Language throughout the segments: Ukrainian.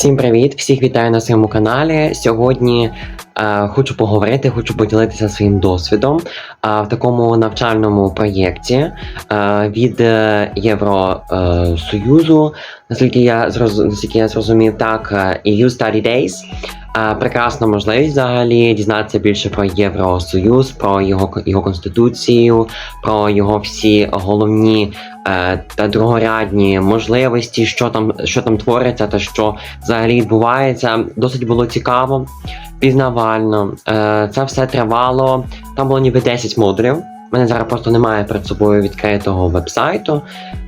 Всім привіт! Всіх вітаю на своєму каналі. Сьогодні е, хочу поговорити, хочу поділитися своїм досвідом е, в такому навчальному проєкті е, від е, Євросоюзу. Наскільки я наскільки я зрозумів, так е, EU Study Days. Прекрасна можливість взагалі дізнатися більше про Євросоюз, про його його конституцію, про його всі головні е, та другорядні можливості, що там, що там твориться, та що взагалі відбувається. Досить було цікаво, пізнавально. Е, це все тривало. Там було ніби 10 модулів. У мене зараз просто немає перед собою відкритого вебсайту.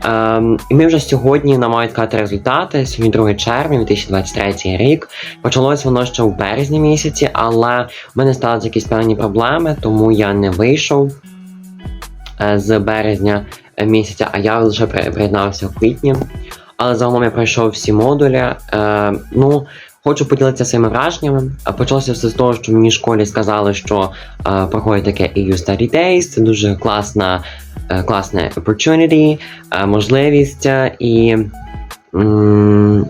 Ем, і ми вже сьогодні нам мають сказати результати. Сьогодні 2 червня, 2023 рік. Почалось воно ще в березні місяці, але в мене сталися якісь певні проблеми, тому я не вийшов е, з березня місяця, а я лише приєднався в квітні. Але загалом я пройшов всі модулі. Е, ну, хочу поділитися своїми враженнями. Е, Почалося все з того, що мені в школі сказали, що е, проходить таке EU Study Days. Це дуже класна, е, класна opportunity, е, можливість. е, І. м,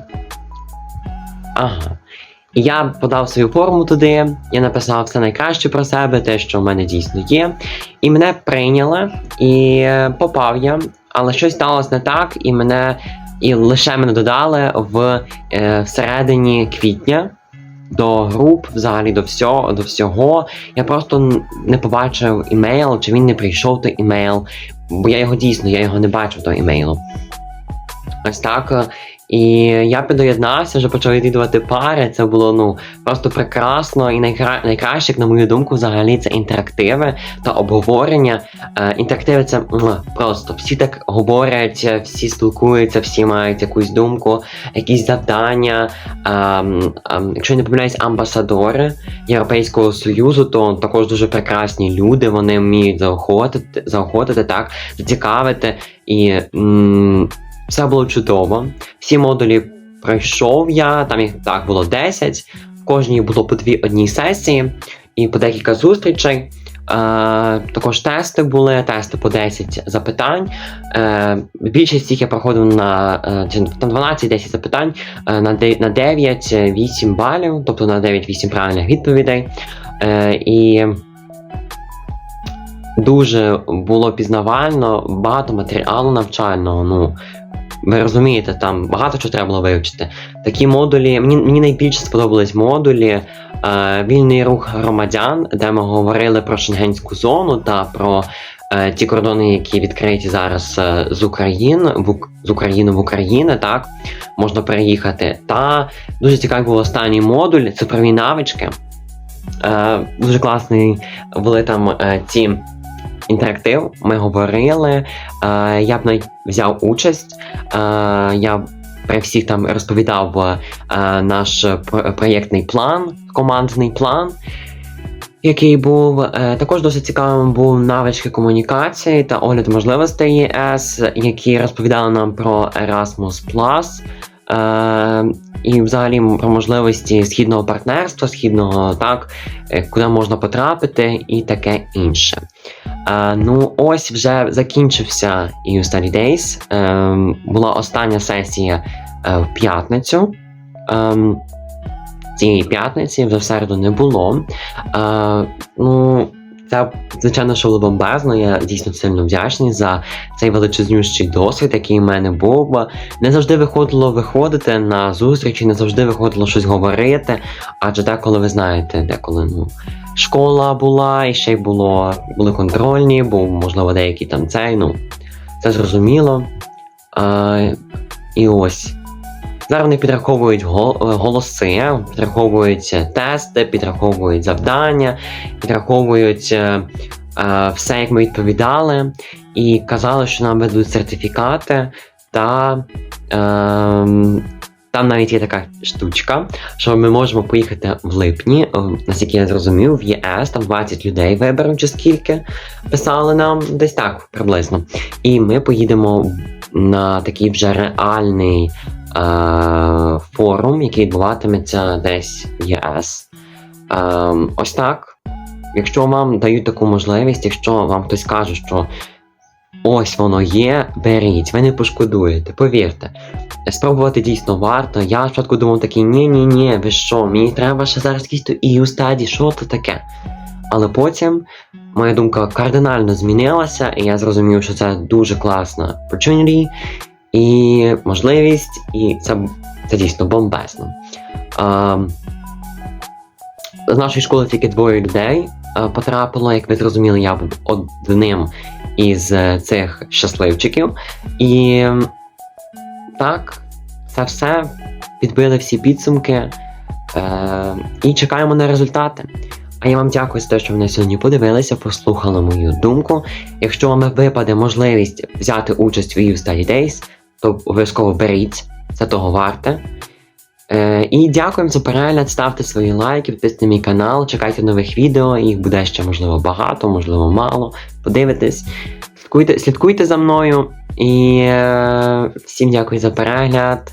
ага. Я подав свою форму туди, я написав все найкраще про себе, те, що в мене дійсно є. І мене прийняли, і е, попав я, але щось сталося не так, і мене і лише мене додали в е, всередині квітня до груп, взагалі до всього, до всього. Я просто не побачив імейл, чи він не прийшов той імейл, бо я його дійсно, я його не бачив того імейлу. Ось так. Е, І я підоєднався, вже почав відвідувати пари. Це було ну просто прекрасно і найкра... найкраще, на мою думку, взагалі це інтерактиви та обговорення. Е, інтерактиви це просто всі так говорять, е, всі спілкуються, всі мають якусь думку, якісь завдання. Ем, ем, якщо я не помиляюсь, амбасадори Європейського Союзу, то також дуже прекрасні люди. Вони вміють заохотити, заохотити так, зацікавити і. М- все було чудово. Всі модулі пройшов я, там їх так було 10. В кожній було по дві одній сесії і по декілька зустрічей. Е, також тести були, тести по 10 запитань. Е, більшість їх я проходив на е, 12-10 запитань е, на, на 9-8 балів, тобто на 9-8 правильних відповідей. Е, і дуже було пізнавально, багато матеріалу навчального. Ну, ви розумієте, там багато чого треба було вивчити. Такі модулі, мені, мені найбільше сподобались модулі е, вільний рух громадян, де ми говорили про шенгенську зону та про е, ті кордони, які відкриті зараз е, з України в з України в Україну, так можна переїхати. Та дуже цікавий був останній модуль цифрові навички. Е, дуже класний були там е, ці інтерактив. Ми говорили. Е, я б навіть взяв участь. Е, я при всіх там розповідав е, наш про- проєктний план, командний план. Який був також досить цікавим був навички комунікації та огляд можливостей ЄС, які розповідали нам про Erasmus+, е, і взагалі про можливості східного партнерства, східного так, куди можна потрапити, і таке інше. Е, ну, ось вже закінчився EU Study Days. Е, була остання сесія е, в п'ятницю. Е, цієї п'ятниці вже в середу не було. Е, ну, це, звичайно, що було бомбезно. Я дійсно сильно вдячний за цей величезнющий досвід, який в мене був. Не завжди виходило виходити на зустрічі, не завжди виходило щось говорити. Адже деколи ви знаєте, деколи ну, школа була, і ще й було, були контрольні, був, можливо, деякий там цей. Ну, це зрозуміло. А, і ось. Зараз вони підраховують е, голоси, підраховують тести, підраховують завдання, підраховують е, е, все, як ми відповідали, і казали, що нам ведуть сертифікати, та ем, там навіть є така штучка, що ми можемо поїхати в липні, е, наскільки я зрозумів, в ЄС, там 20 людей виберуть чи скільки писали нам десь так приблизно. І ми поїдемо на такий вже реальний е, форум, який відбуватиметься десь в ЄС. Е, ось так. Якщо вам дають таку можливість, якщо вам хтось каже, що ось воно є, беріть, ви не пошкодуєте, повірте. Спробувати дійсно варто. Я спочатку думав такий, ні ні ні ви що, мені треба ще зараз якийсь то EU стадії, що це таке? Але потім моя думка кардинально змінилася, і я зрозумів, що це дуже класна opportunity і можливість, і це, це дійсно бомбезно. А, з нашої школи тільки двоє людей а, потрапило, як ви зрозуміли, я був одним із е, цих щасливчиків. І м, так, це все підбили всі підсумки е, і чекаємо на результати. А я вам дякую за те, що мене сьогодні подивилися, послухали мою думку. Якщо вам випаде можливість взяти участь в EU Study Days, то обов'язково беріть, це того варте. Е, і дякуємо за перегляд, ставте свої лайки, підписуйте мій канал, чекайте нових відео, їх буде ще можливо багато, можливо мало. Подивитесь, слідкуйте, слідкуйте за мною. І е, всім дякую за перегляд.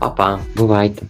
Па-па, бувайте!